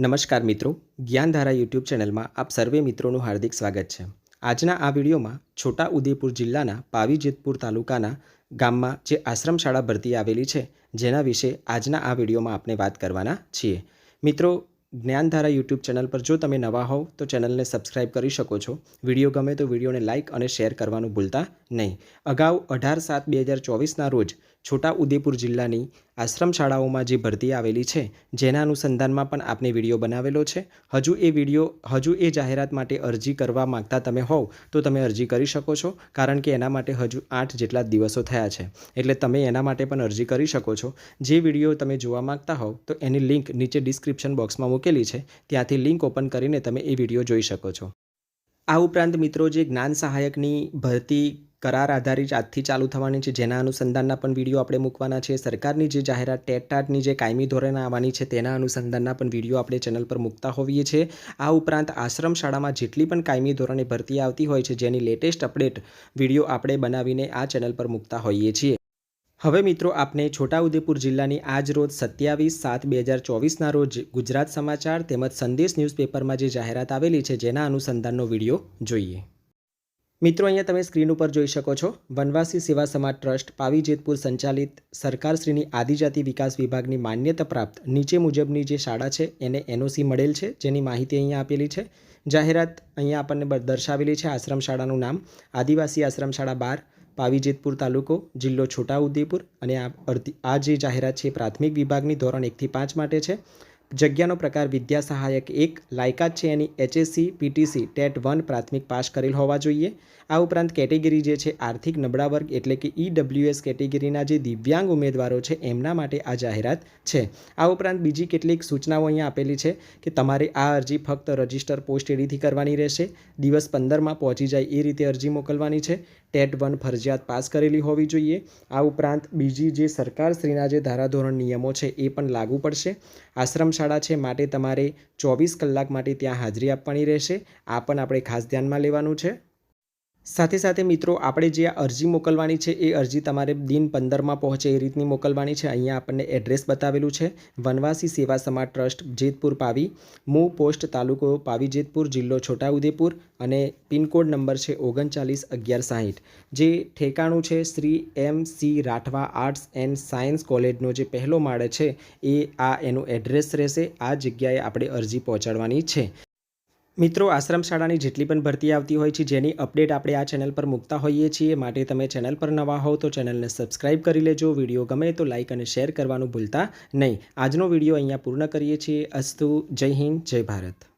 નમસ્કાર મિત્રો, જ્ઞાનધારા યુટ્યુબ ચેનલમાં આપ સર્વે મિત્રોનું હાર્દિક સ્વાગત છે. આજના આ વિડીયોમાં છોટા ઉદેપુર જિલ્લાના પાવીજેતપુર તાલુકાના ગામમાં જે આશ્રમ શાળા ભરતી આવેલી છે, જેના વિશે આજના આ વિડીયોમાં આપણે વાત કરવાના છીએ. મિત્રો જ્ઞાનધારા યુટ્યુબ ચેનલ પર જો તમે નવા હોવ તો ચેનલને સબસ્ક્રાઇબ કરી શકો છો. વીડિયો ગમે તો વિડીયોને લાઇક અને શેર કરવાનું ભૂલતા નહીં. અગાઉ અઢાર સાત બે હજાર ચોવીસના રોજ છોટા ઉદેપુર જિલ્લાની આશ્રમ શાળાઓમાં જે ભરતી આવેલી છે, જેના અનુસંધાનમાં પણ આપને વીડિયો બનાવેલો છે. હજુ એ વીડિયો, હજુ એ જાહેરાત માટે અરજી કરવા માંગતા તમે હોવ તો તમે અરજી કરી શકો છો, કારણ કે એના માટે હજુ આઠ જેટલા દિવસો થયા છે. એટલે તમે એના માટે પણ અરજી કરી શકો છો. જે વીડિયો તમે જોવા માગતા હોવ તો એની લિંક નીચે ડિસ્ક્રિપ્શન બોક્સમાં મૂકેલી છે, ત્યાંથી લિંક ઓપન કરીને તમે એ વીડિયો જોઈ શકો છો. આ ઉપરાંત મિત્રો જે જ્ઞાન સહાયકની ભરતી કરાર આધારિત આજથી ચાલુ થવાની છે, જેના અનુસંધાનના પણ વીડિયો આપણે મૂકવાના છે. સરકારની જે જાહેરાત, ટેટ ટાટની જે કાયમી ધોરણે આવવાની છે, તેના અનુસંધાનના પણ વીડિયો આપણે ચેનલ પર મૂકતા હોઈએ છીએ. આ ઉપરાંત આશ્રમ શાળામાં જેટલી પણ કાયમી ધોરણે ભરતી આવતી હોય છે, જેની લેટેસ્ટ અપડેટ વીડિયો આપણે બનાવીને આ ચેનલ પર મૂકતા હોઈએ છીએ. હવે મિત્રો, આપને છોટાઉદેપુર જિલ્લાની આજ રોજ સત્યાવીસ સાત બે હજાર ચોવીસના રોજ ગુજરાત સમાચાર તેમજ સંદેશ ન્યૂઝપેપરમાં જે જાહેરાત આવેલી છે, જેના અનુસંધાનનો વીડિયો જોઈએ. મિત્રો, અહીંયા તમે સ્ક્રીન ઉપર જોઈ શકો છો, વનવાસી સેવા સમાજ ટ્રસ્ટ પાવીજેતપુર સંચાલિત સરકારશ્રીની આદિજાતિ વિકાસ વિભાગની માન્યતા પ્રાપ્ત નીચે મુજબની જે શાળા છે, એને એનઓસી મળેલ છે, જેની માહિતી અહીંયા આપેલી છે. જાહેરાત અહીંયા આપણને દર્શાવેલી છે આશ્રમ શાળાનું નામ, આદિવાસી આશ્રમ શાળા બાર પાવી જેતપુર તાલુકો, જિલ્લો છોટાઉદેપુર અને આ અડધી આ જે જાહેરાત છે પ્રાથમિક વિભાગની ધોરણ એકથી પાંચ માટે છે. જગ્યાનો પ્રકાર વિદ્યા સહાયક એક લાયકાત છે એની એચએસસી પીટીસી ટેટ વન પ્રાથમિક પાસ કરેલ હોવા જોઈએ. આ ઉપરાંત કેટેગરી જે છે આર્થિક નબળા વર્ગ એટલે કે ઈડબ્લ્યુએસ કેટેગરીના જે દિવ્યાંગ ઉમેદવારો છે એમના માટે આ જાહેરાત છે. આ ઉપરાંત બીજી કેટલીક સૂચનાઓ અહીંયા આપેલી છે કે તમારે આ અરજી ફક્ત રજિસ્ટર પોસ્ટ એડીથી કરવાની રહેશે. દિવસ પંદરમાં પહોંચી જાય એ રીતે અરજી મોકલવાની છે. ટેટ વન ફરજિયાત પાસ કરેલી હોવી જોઈએ. આ ઉપરાંત બીજી જે સરકારશ્રીના જે ધારાધોરણ નિયમો છે એ પણ લાગુ પડશે. આશ્રમ શાળા છે, માટે તમારે ચોવીસ કલાક માટે ત્યાં હાજરી આપવાની રહેશે. આ પણ આપણે ખાસ ધ્યાનમાં લેવાનું છે. સાથે સાથે મિત્રો, આપણે જે આ અરજી મોકલવાની છે, એ અરજી તમારે દિન પંદરમાં પહોંચે એ રીતની મોકલવાની છે. અહીંયા આપણને એડ્રેસ બતાવેલું છે. વનવાસી સેવા સમાજ ટ્રસ્ટ, જેતપુર પાવી. મૂ પોસ્ટ તાલુકો પાવી જેતપુર, જિલ્લો છોટાઉદેપુર અને પિનકોડ નંબર છે ઓગણચાલીસ અગિયાર સાહીઠ. જે ઠેકાણું છે Shri M C Rathwa arts and science કોલેજનો જે પહેલો માળે છે, એ આ એનું એડ્રેસ રહેશે. આ જગ્યાએ આપણે અરજી પહોંચાડવાની છે. મિત્રો આશ્રમ શાળાની જેટલી પણ ભરતી આવતી હોય છે, જેની અપડેટ આપણે આ ચેનલ પર મૂકતા હોઈએ છીએ, માટે તમે ચેનલ પર નવા હોવ તો ચેનલને સબસ્ક્રાઇબ કરી લેજો. વીડિયો ગમે તો લાઇક અને શેર કરવાનું ભૂલતા નહીં. આજનો વીડિયો અહીંયા પૂર્ણ કરીએ છીએ. અસ્તુ, જય હિન્દ, જય ભારત.